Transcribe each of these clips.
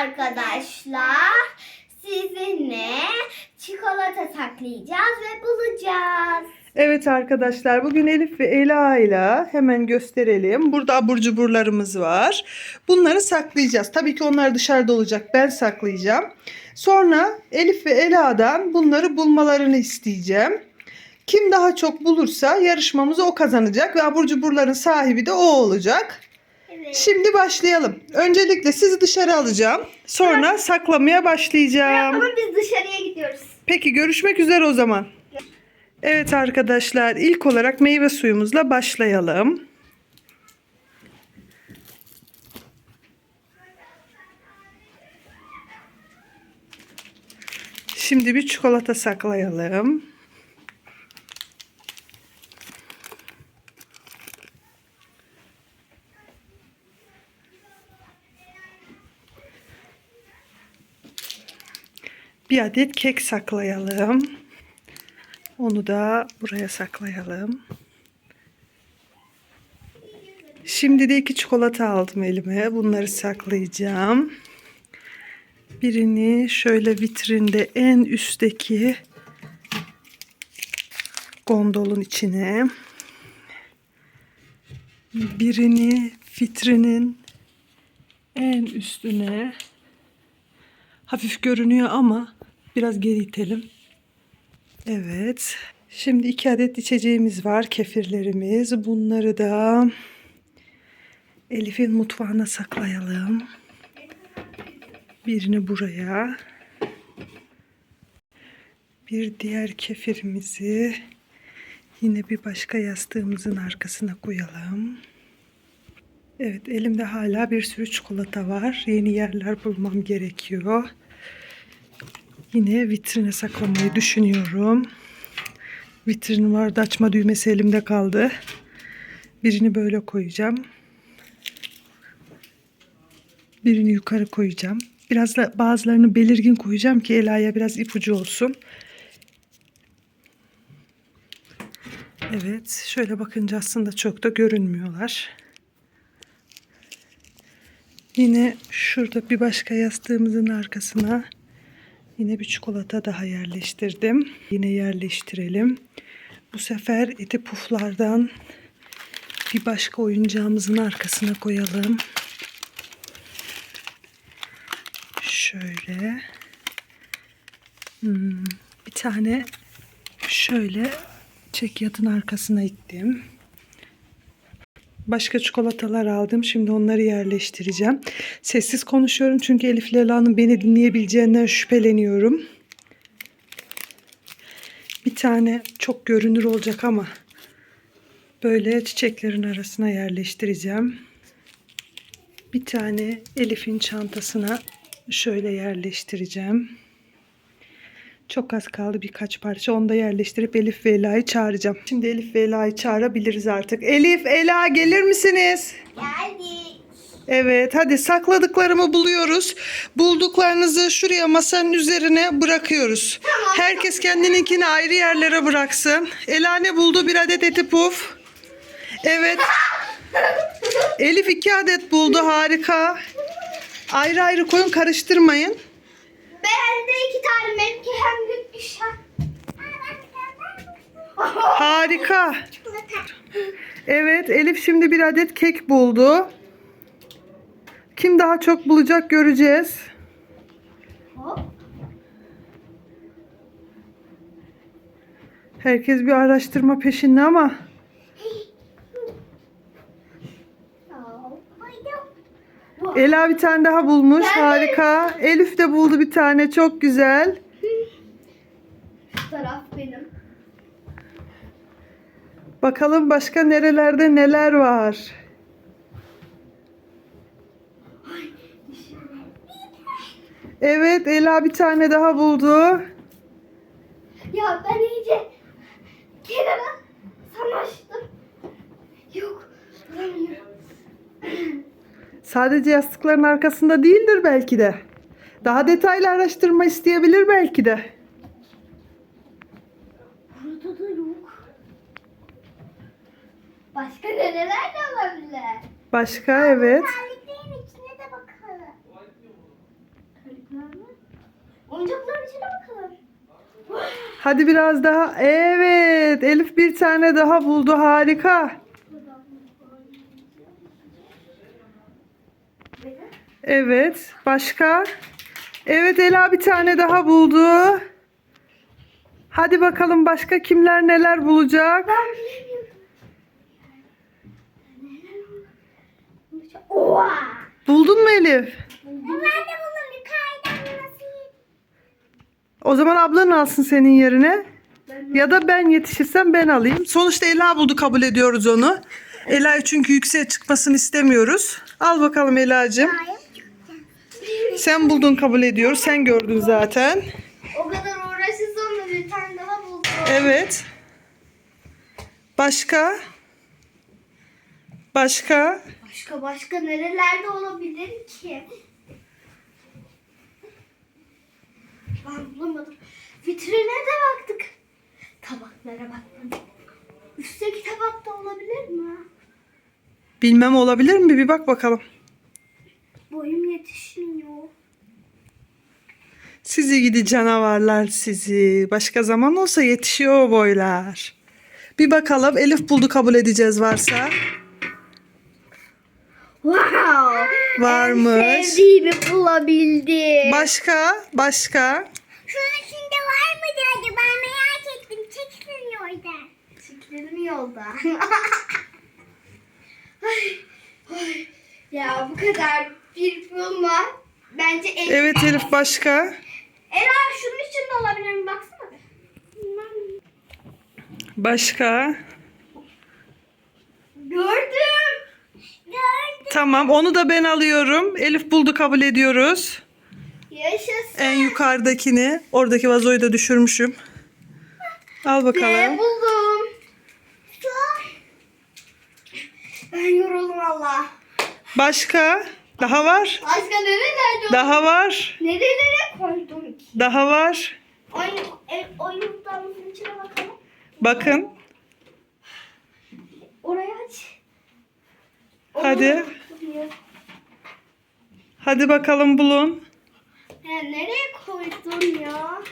arkadaşlar sizinle çikolata saklayacağız ve bulacağız. Evet arkadaşlar bugün Elif ve Ela ile hemen gösterelim. Burada abur cuburlarımız var. Bunları saklayacağız. Tabii ki onlar dışarıda olacak. Ben saklayacağım. Sonra Elif ve Ela'dan bunları bulmalarını isteyeceğim. Kim daha çok bulursa yarışmamızı o kazanacak ve abur cuburların sahibi de o olacak. Evet. Şimdi başlayalım. Öncelikle sizi dışarı alacağım. Sonra saklamaya başlayacağım. Ama biz dışarıya gidiyoruz. Peki görüşmek üzere o zaman. Evet arkadaşlar ilk olarak meyve suyumuzla başlayalım. Şimdi bir çikolata saklayalım. Bir adet kek saklayalım. Onu da buraya saklayalım. Şimdi de iki çikolata aldım elime. Bunları saklayacağım. Birini şöyle vitrinde en üstteki gondolun içine. Birini vitrinin en üstüne. Hafif görünüyor ama biraz geri itelim. Evet. Şimdi iki adet içeceğimiz var. Kefirlerimiz. Bunları da Elif'in mutfağına saklayalım. Birini buraya. Bir diğer kefirimizi yine bir başka yastığımızın arkasına koyalım. Evet elimde hala bir sürü çikolata var. Yeni yerler bulmam gerekiyor. Yine vitrine saklamayı düşünüyorum. Vitrin vardı açma düğmesi elimde kaldı. Birini böyle koyacağım. Birini yukarı koyacağım. Biraz da bazılarını belirgin koyacağım ki Ela'ya biraz ipucu olsun. Evet şöyle bakınca aslında çok da görünmüyorlar. Yine şurada bir başka yastığımızın arkasına Yine bir çikolata daha yerleştirdim. Yine yerleştirelim. Bu sefer eti puflardan bir başka oyuncağımızın arkasına koyalım. Şöyle. Hmm, bir tane şöyle çekyatın arkasına ittim. Başka çikolatalar aldım. Şimdi onları yerleştireceğim. Sessiz konuşuyorum çünkü Elif Lela'nın beni dinleyebileceğinden şüpheleniyorum. Bir tane çok görünür olacak ama böyle çiçeklerin arasına yerleştireceğim. Bir tane Elif'in çantasına şöyle yerleştireceğim. Çok az kaldı birkaç parça. Onu da yerleştirip Elif ve Ela'yı çağıracağım. Şimdi Elif ve Ela'yı çağırabiliriz artık. Elif, Ela gelir misiniz? Geldik. Evet hadi sakladıklarımı buluyoruz. Bulduklarınızı şuraya masanın üzerine bırakıyoruz. Herkes kendininkini ayrı yerlere bıraksın. Ela ne buldu? Bir adet eti puf. Evet. Elif iki adet buldu. Harika. Ayrı ayrı koyun karıştırmayın. İki tane benimki hem bir şey. Harika. Evet Elif şimdi bir adet kek buldu. Kim daha çok bulacak göreceğiz. Hop. Herkes bir araştırma peşinde ama Ela bir tane daha bulmuş. Harika. Elif de buldu bir tane. Çok güzel. Şu taraf benim. Bakalım başka nerelerde neler var. Evet Ela bir tane daha buldu. Ya ben iyice kenara sanaştım. Yok. Bulamıyorum. Sadece yastıkların arkasında değildir belki de. Daha detaylı araştırma isteyebilir belki de. Burada da yok. Başka nereler de olabilir? Başka evet. Terliklerin içine de bakalım. içine bakalım. Hadi biraz daha. Evet. Elif bir tane daha buldu. Harika. Evet. Başka? Evet Ela bir tane daha buldu. Hadi bakalım başka kimler neler bulacak? Oha. Buldun mu Elif? Ben de buldum nasıl O zaman ablan alsın senin yerine. Ya da ben yetişirsem ben alayım. Sonuçta Ela buldu kabul ediyoruz onu. Ela çünkü yükseğe çıkmasını istemiyoruz. Al bakalım Ela'cığım. Sen buldun kabul ediyoruz. Sen gördün zaten. O kadar uğraşsız sonra bir tane daha buldum. Evet. Başka? Başka? Başka başka nerelerde olabilir ki? Ben bulamadım. Vitrine de baktık. Tabaklara bakmadık. Üstteki tabakta olabilir mi? Bilmem olabilir mi? Bir bak bakalım. Boyum yetişmiyor. Sizi gidi canavarlar sizi. Başka zaman olsa yetişiyor o boylar. Bir bakalım Elif buldu kabul edeceğiz varsa. Wow! Varmış. En sevdiğimi bulabildim. Başka? Başka? Şunun içinde var mıydı acaba? Ben merak ettim. Çekilin yolda. Çekilelim yolda. ay, ay. Ya bu kadar bir bulma. Bence el... Evet Elif başka? Ela şunun içinde olabilir mi? Baksana. Bilmem. Başka? Gördüm. Gördüm. Tamam onu da ben alıyorum. Elif buldu kabul ediyoruz. Yaşasın. En yukarıdakini. Oradaki vazoyu da düşürmüşüm. Al Ne bakalım. buldum? Su. Ben yoruldum valla. Başka? Daha var. Başka nerelerde? Daha var. Nerelere koydum ki? Daha var. Oyun, e, oyuncağımızın içine bakalım. Bakın. Orayı aç. Hadi. Orayı- Hadi bakalım bulun. Ya nereye koydun ya?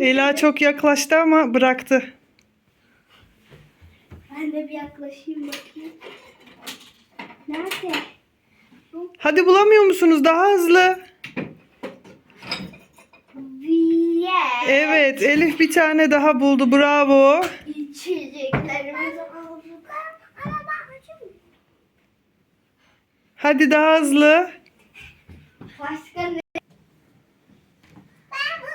Ela çok yaklaştı ama bıraktı. Ben de bir yaklaşayım bakayım. Nerede? Hadi bulamıyor musunuz? Daha hızlı. Viye. Evet Elif bir tane daha buldu. Bravo. İçeceklerimizi aldık. Ama ben açayım. Hadi daha hızlı. Başka ne?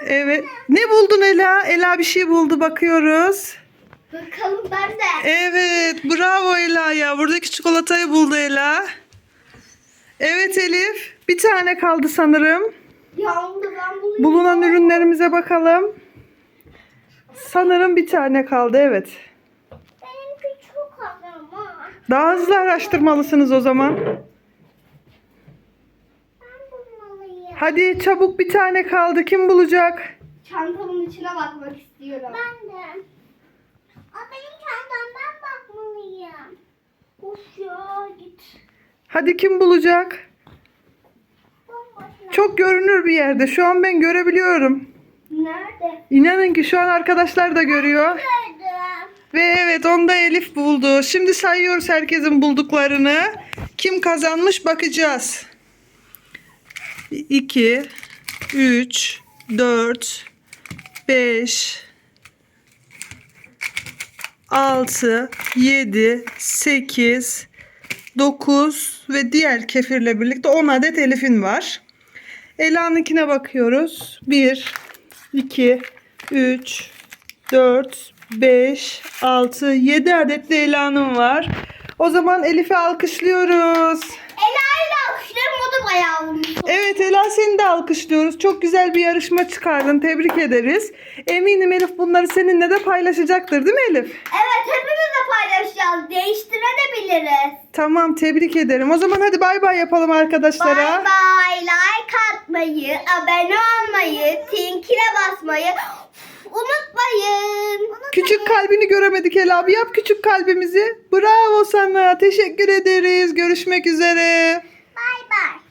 Evet. Ne buldun Ela? Ela bir şey buldu bakıyoruz. Bakalım ben de. Evet, bravo Ela ya. Buradaki çikolatayı buldu Ela. Evet Elif, bir tane kaldı sanırım. Ya ben bulayım. Bulunan ürünlerimize bakalım. Sanırım bir tane kaldı, evet. Benimki çok az ama. Daha hızlı araştırmalısınız o zaman. Ben bulmalıyım. Hadi çabuk bir tane kaldı. Kim bulacak? Çantamın içine bakmak istiyorum. Ben de. O benim çantam ben bakmalıyım. Of ya git. Hadi kim bulacak? Çok görünür bir yerde. Şu an ben görebiliyorum. Nerede? İnanın ki şu an arkadaşlar da görüyor. Ve evet onda Elif buldu. Şimdi sayıyoruz herkesin bulduklarını. Kim kazanmış bakacağız. 2, 3, 4, 5, 6, 7, 8, 9 ve diğer kefirle birlikte 10 adet Elif'in var. Ela'nınkine bakıyoruz. 1, 2, 3, 4, 5, 6, 7 adet de Ela'nın var. O zaman Elif'i alkışlıyoruz. Ela alkışlarım o da bayağı olmuş. Evet Ela seni de alkışlıyoruz. Çok güzel bir yarışma çıkardın. Tebrik ederiz. Eminim Elif bunları seninle de paylaşacaktır değil mi Elif? Evet hepimiz de paylaşacağız. Değiştirebiliriz. Tamam tebrik ederim. O zaman hadi bay bay yapalım arkadaşlara. Bay bay. Like atmayı, abone olmayı, tinkine basmayı unutmayın. Küçük kalbini göremedik Ela abi. Yap küçük kalbimizi. Bravo sana. Teşekkür ederiz. Görüşmek üzere. Bay bay.